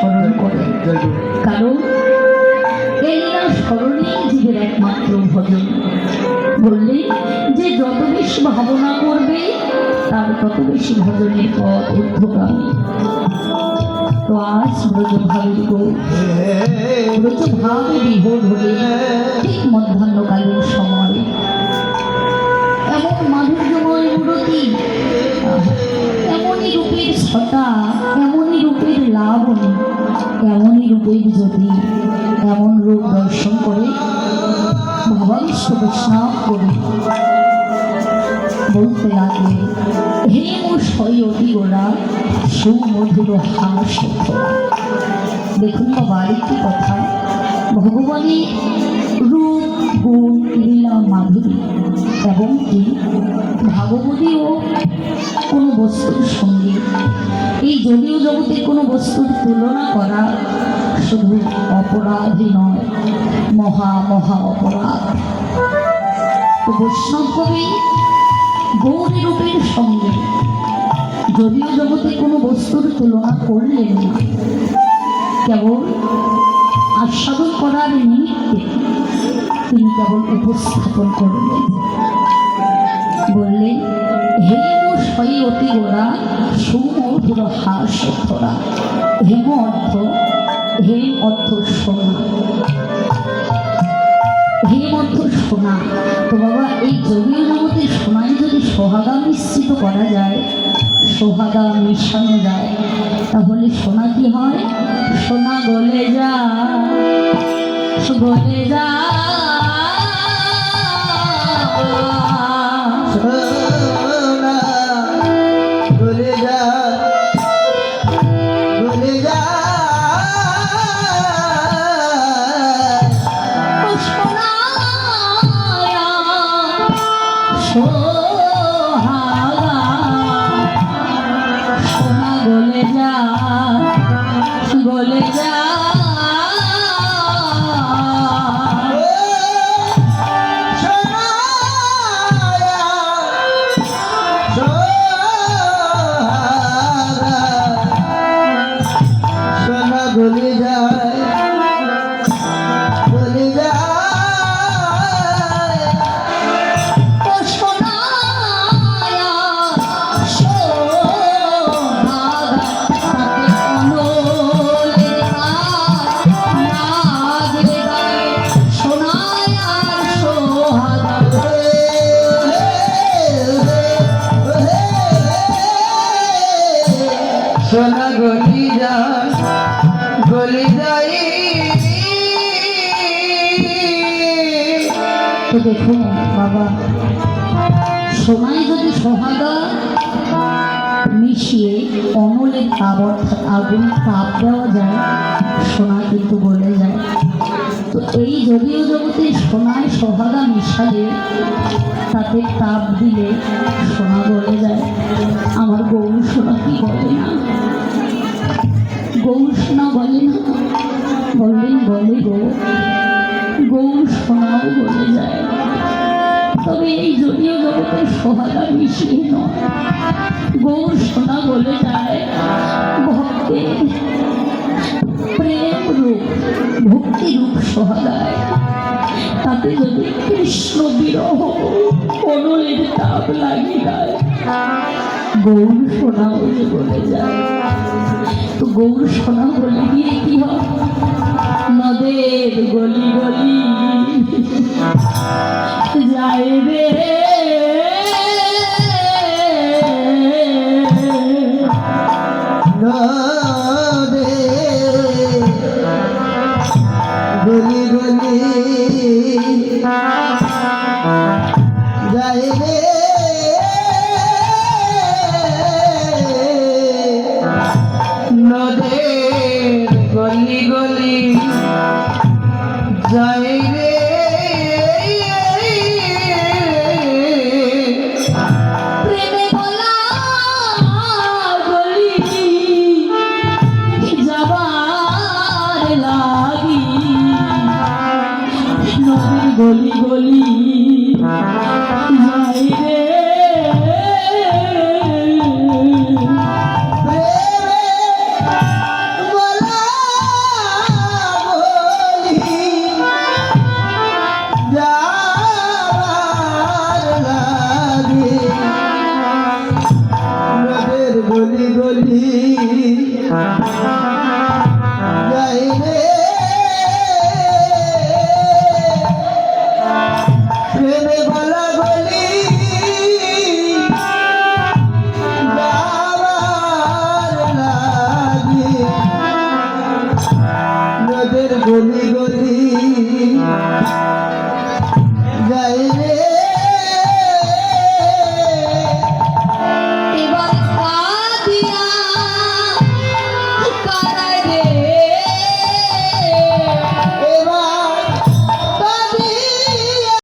স্মরণ করে। কারণ না স্মরণেই জীবের একমাত্র ভজন। বললে যে যত বেশি ভাবনা করবে, তার তত বেশি ভজনের পথ ঊর্ধ্বগামী। তো আজ হলে ঠিক মধ্যাহ্নকালীন সময়, এমন মাধুর্যময় মূরতি এমনই রূপের ছটা রূপের জ্যোতি এমন রূপ দর্শন করে ভবাবিষ্ট বৈষ্ণব কবি বলতে লাগলে, হে সয়তি ওরা সুমধুর হাস দেখুন বাবা, আরেকটি কথা। ভগবানের রূপ, গুণ, লীলা, মাধুরী, এবং কি? ভাগবতীও কোনো বস্তুর সঙ্গে এই জলীয় জগতে কোনো বস্তুর তুলনা করা শুধু অপরাধই নয়, মহা মহা অপরাধ। বৈষ্ণব কবি গৌর সঙ্গে যদিও জগতে কোনো বস্তুর তুলনা করলেন না, কেবল আস্বাদন করার নিমিত্তে তিনি কেবল উপস্থাপন করলেন। বললেন, হে সই অতি গোড়া সুমধুর হাস ধরা হেম অর্থ হেম অর্থ সোনা। হেম অর্থ সোনা। তো বাবা, এই জলীয় জগতে সোনায় যদি সোহাগা মিশ্রিত করা যায়, সোহাগা মিশানো যায়, তাহলে সোনা কি হয়? সোনা গলে যা গলে যা সোনা গলি যায় গলি যাই তো যদি সোহাগা মিশিয়ে অনলের তাপ আগুন তাপ দেওয়া যায়, সোনা কিন্তু গলে যায়। তো এই যদিও জগতে সোনায় সোহাগা মিশালে তাতে তাপ দিলে সোনা গলে যায়। আমার গৌর সোনা কি বলে না? গৌর সোনা বলে না? বললেন বলে গো। এই জলীয় জগতের সোহাগা মিশিয়ে গৌর সোনা বলে যায় ভক্তের প্রেম রূপ, ভক্তি রূপ সোহাগায় তাতে যদি কৃষ্ণ বিরহ অনলের তাপ লাগিয়ে দেয় গৌর সোনাও যে বলে যায়। তো গৌর সোনা বলে গিয়ে কি হয়? নদে গলি গলি গলি গলি যাই রে গলি গলি